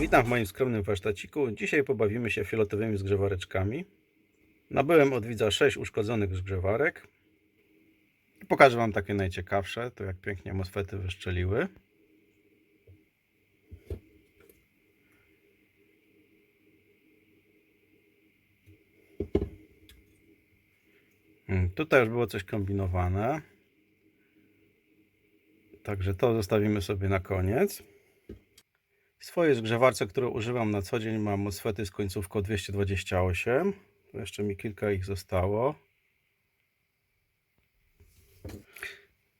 Witam w moim skromnym warsztaciku. Dzisiaj pobawimy się fioletowymi zgrzewareczkami. Nabyłem od widza 6 uszkodzonych zgrzewarek. Pokażę Wam takie najciekawsze, to jak pięknie mosfety wyszczeliły. Mm, Tutaj już było coś kombinowane. Także to zostawimy sobie na koniec. Swojej zgrzewarce, którą używam na co dzień, mam MOSFETy z końcówką 228. Tu jeszcze mi kilka ich zostało.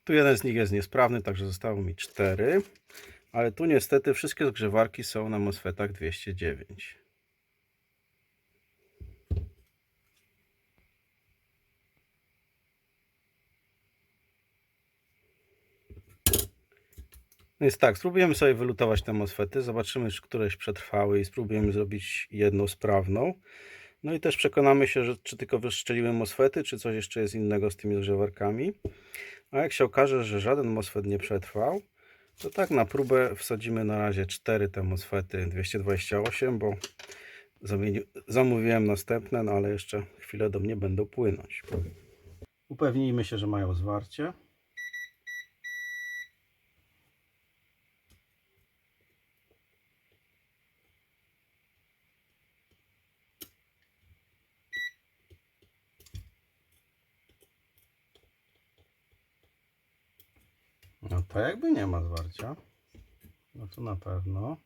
Tu jeden z nich jest niesprawny, także zostało mi 4. Ale tu niestety wszystkie zgrzewarki są na MOSFETach 209. Więc tak, spróbujemy sobie wylutować te MOSFETy, zobaczymy, czy któreś przetrwały i spróbujemy zrobić jedną sprawną. No i też przekonamy się, że czy tylko wyszczeliły MOSFETy, czy coś jeszcze jest innego z tymi zgrzewarkami. A jak się okaże, że żaden MOSFET nie przetrwał, to tak na próbę wsadzimy na razie 4 te MOSFETy 228, bo zamówiłem następne, no ale jeszcze chwilę do mnie będą płynąć. Upewnijmy się, że mają zwarcie. No to jakby nie ma zwarcia. No to na pewno.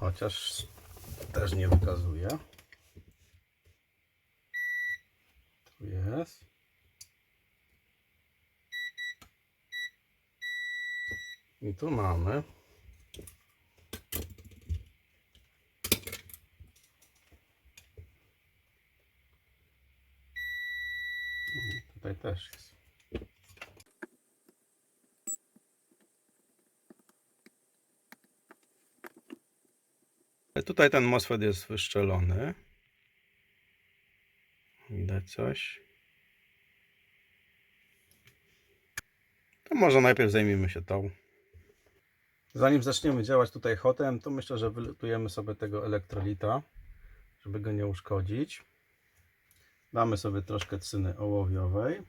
Chociaż też nie wykazuje. Tu jest. I tu mamy. Tutaj też jest. Tutaj ten MOSFET jest wyszczelony. Widać coś. To może najpierw zajmijmy się tą. Zanim zaczniemy działać tutaj hotem, to myślę, że wylutujemy sobie tego elektrolita, żeby go nie uszkodzić. Damy sobie troszkę cyny ołowiowej.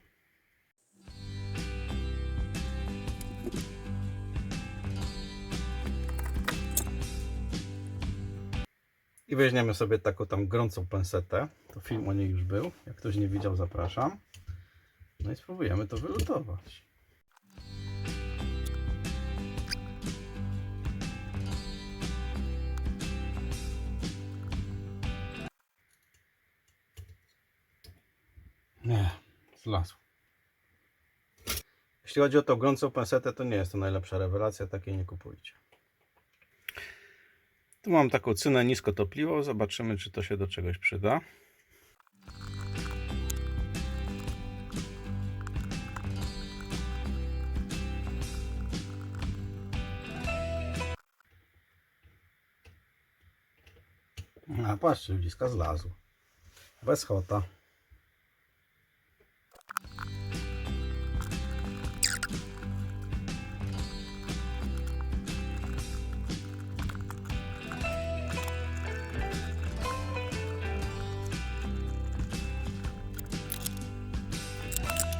I weźmiemy sobie taką tam gorącą pensetę. To film o niej już był. Jak ktoś nie widział, zapraszam. No i spróbujemy to wylutować. Nie, zlazł. Jeśli chodzi o tą gorącą pensetę, to nie jest to najlepsza rewelacja, takiej nie kupujcie. Tu mam taką cynę niskotopliwoą, zobaczymy czy to się do czegoś przyda. A patrzcie, bliska zlazł. Bez chota.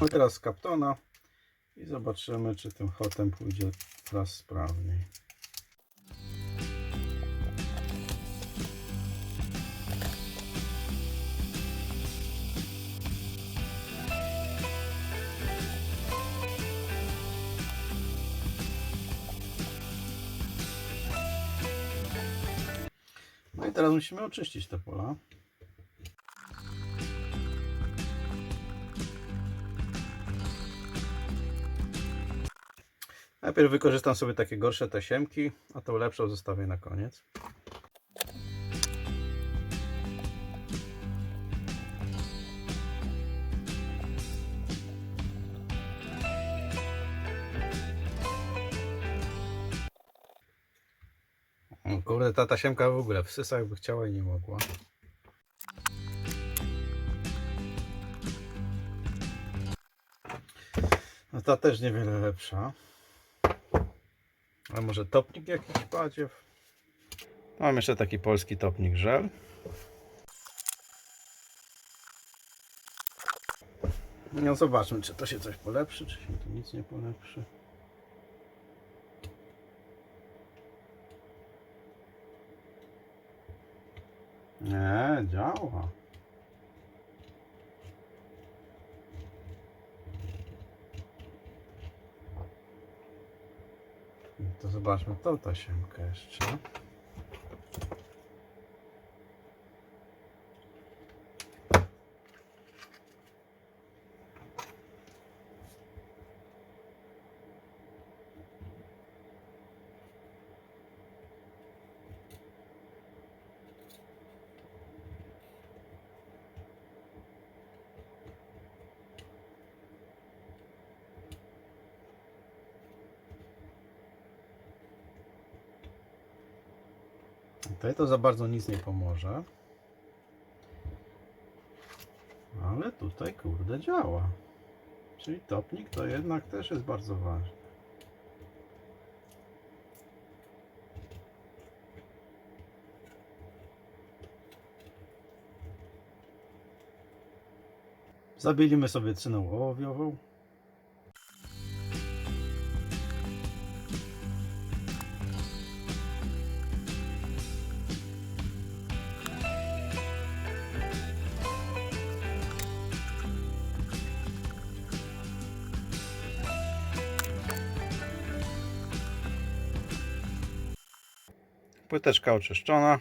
No teraz kaptona i zobaczymy, czy tym hotem pójdzie teraz sprawniej. No i teraz musimy oczyścić te pola. Najpierw wykorzystam sobie takie gorsze tasiemki, a tą lepszą zostawię na koniec. Kurde, ta tasiemka w ogóle wsysa jakby chciała i nie mogła. No ta też niewiele lepsza. A może topnik jakiś badziew? Mam jeszcze taki polski topnik żel. No zobaczmy, czy to się coś polepszy, czy się tu nic nie polepszy. Nie, działa. To zobaczmy tą tasiemkę jeszcze. Tutaj to za bardzo nic nie pomoże. Ale tutaj kurde działa. Czyli topnik to jednak też jest bardzo ważny. Zabilimy sobie cyną ołowiową. Płyteczka oczyszczona.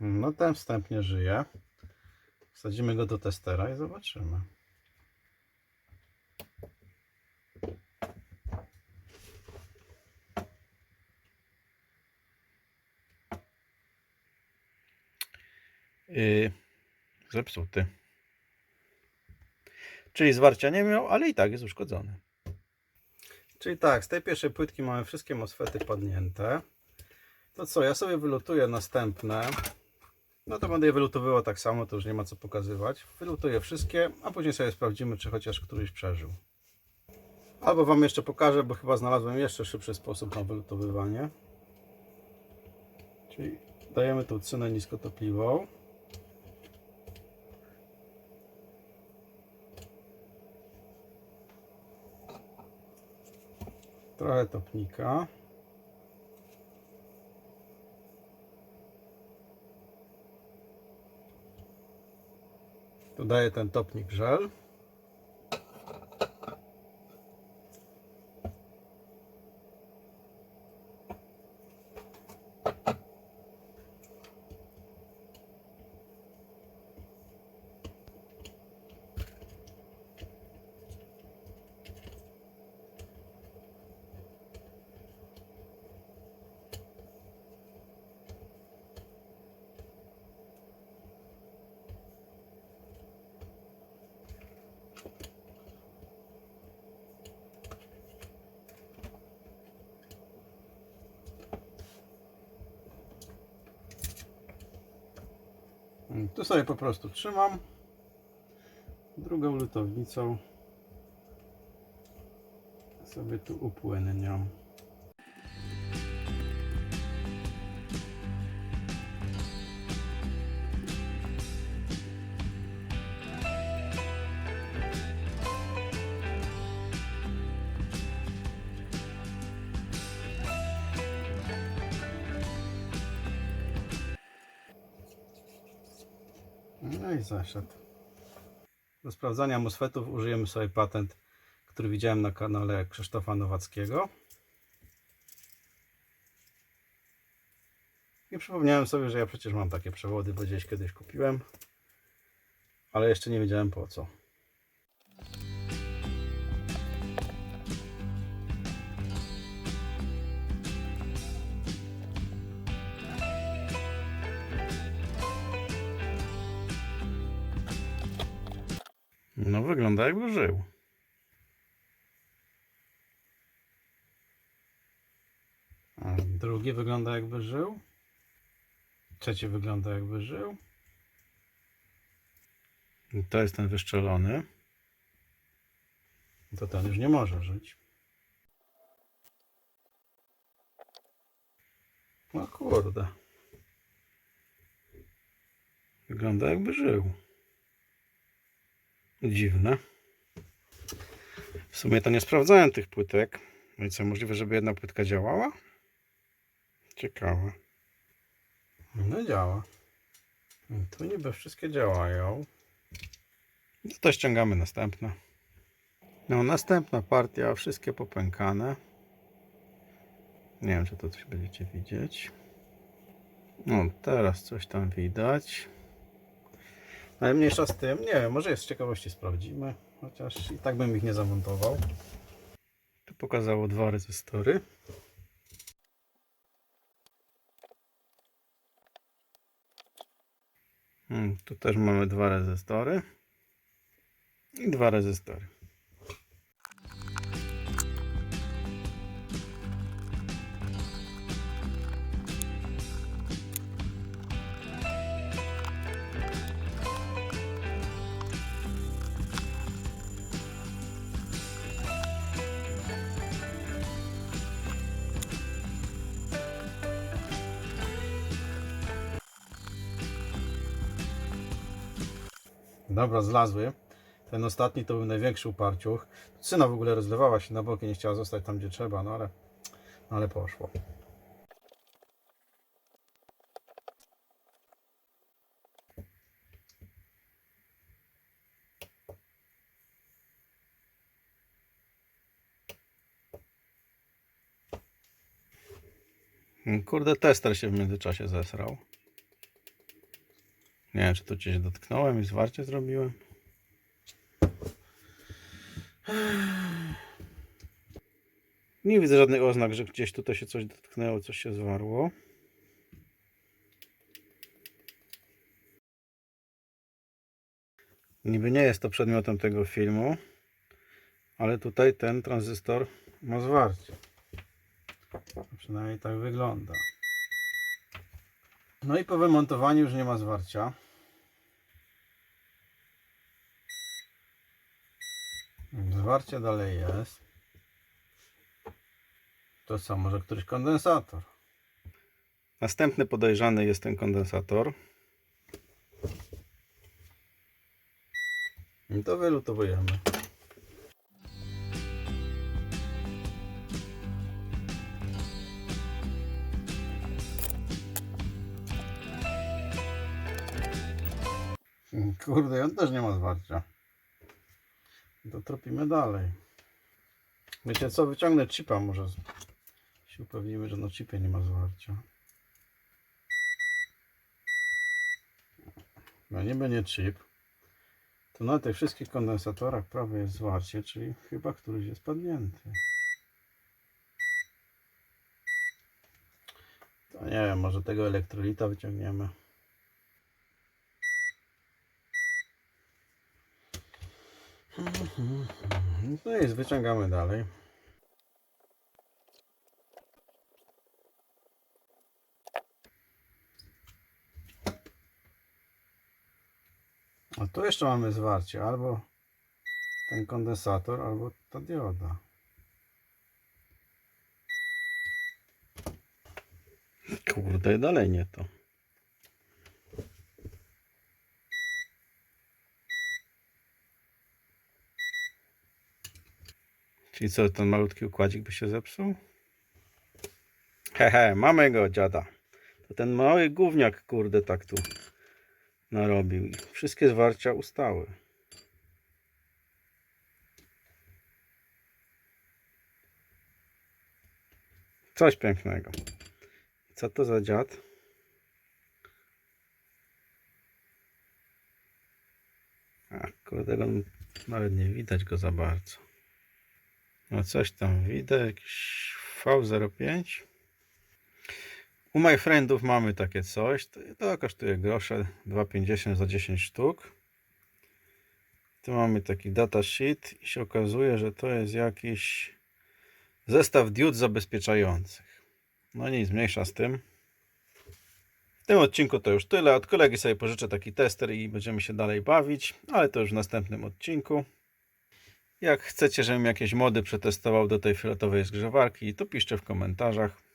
No ten wstępnie żyje. Wsadzimy go do testera i zobaczymy. Yy, zepsuty. Czyli zwarcia nie miał, ale i tak jest uszkodzony. Czyli tak, z tej pierwszej płytki mamy wszystkie MOSFETy padnięte. To co, ja sobie wylutuję następne. No to będę je wylutowywał tak samo, to już nie ma co pokazywać. Wylutuję wszystkie, a później sobie sprawdzimy, czy chociaż któryś przeżył. Albo Wam jeszcze pokażę, bo chyba znalazłem jeszcze szybszy sposób na wylutowywanie. Czyli dajemy tu cynę niskotopliwową. Trochę topnika. Dodaję ten topnik żel. Tu sobie po prostu trzymam. Drugą lutownicą sobie tu upłynniam. No i zaszedł. Do sprawdzania MOSFETów użyjemy sobie patent, który widziałem na kanale Krzysztofa Nowackiego. I przypomniałem sobie, że ja przecież mam takie przewody, bo gdzieś kiedyś kupiłem. Ale jeszcze nie wiedziałem po co. No wygląda jakby żył. A drugi wygląda jakby żył. Trzeci wygląda jakby żył. I to jest ten wyszczelony. To ten już nie może żyć. No kurde. Wygląda jakby żył. Dziwne. W sumie to nie sprawdzałem tych płytek. No i co, możliwe, żeby jedna płytka działała? Ciekawe. No działa. Tu niby wszystkie działają. No to ściągamy następne. No, następna partia, wszystkie popękane. Nie wiem, czy to coś będziecie widzieć. No, teraz coś tam widać. Ale mniejsza z tym, nie wiem, może jest z ciekawości sprawdzimy. Chociaż i tak bym ich nie zamontował. Tu pokazało dwa rezystory. Hmm, tu też mamy dwa rezystory. I dwa rezystory. Dobra, zlazły. Ten ostatni to był największy uparciuch. Syna w ogóle rozlewała się na boki, nie chciała zostać tam, gdzie trzeba, no ale, no ale poszło. Kurde, tester się w międzyczasie zesrał. Nie wiem, czy tu gdzieś dotknąłem i zwarcie zrobiłem. Nie widzę żadnych oznak, że gdzieś tutaj się coś dotknęło, coś się zwarło. Niby nie jest to przedmiotem tego filmu, ale tutaj ten tranzystor ma zwarcie. Przynajmniej tak wygląda. No i po wymontowaniu już nie ma zwarcia. Zwarcie dalej jest. To co, może któryś kondensator? Następny podejrzany jest ten kondensator. I to wylutowujemy. Kurde, on też nie ma zwarcia. To tropimy dalej. Wiecie co, wyciągnę chipa może. Się upewnimy, że na chipie nie ma zwarcia. No nie będzie chip. To na tych wszystkich kondensatorach prawie jest zwarcie, czyli chyba któryś jest padnięty. To nie wiem, może tego elektrolita wyciągniemy. No i wyciągamy dalej. A tu jeszcze mamy zwarcie, albo ten kondensator, albo ta dioda. Kurde, dalej nie to. Czyli co, ten malutki układzik by się zepsuł? Hehe, mamy go, dziada. To ten mały gówniak, kurde, tak tu narobił. Wszystkie zwarcia ustały. Coś pięknego. Co to za dziad? A kurde, nawet nie widać go za bardzo. No coś tam widać, jakiś V05. U My Friendów mamy takie coś. To, kosztuje grosze 2,50 za 10 sztuk. Tu mamy taki datasheet i się okazuje, że to jest jakiś zestaw diod zabezpieczających. No nic, mniejsza z tym. W tym odcinku to już tyle. Od kolegi sobie pożyczę taki tester i będziemy się dalej bawić, ale to już w następnym odcinku. Jak chcecie, żebym jakieś mody przetestował do tej fioletowej zgrzewarki, to piszcie w komentarzach.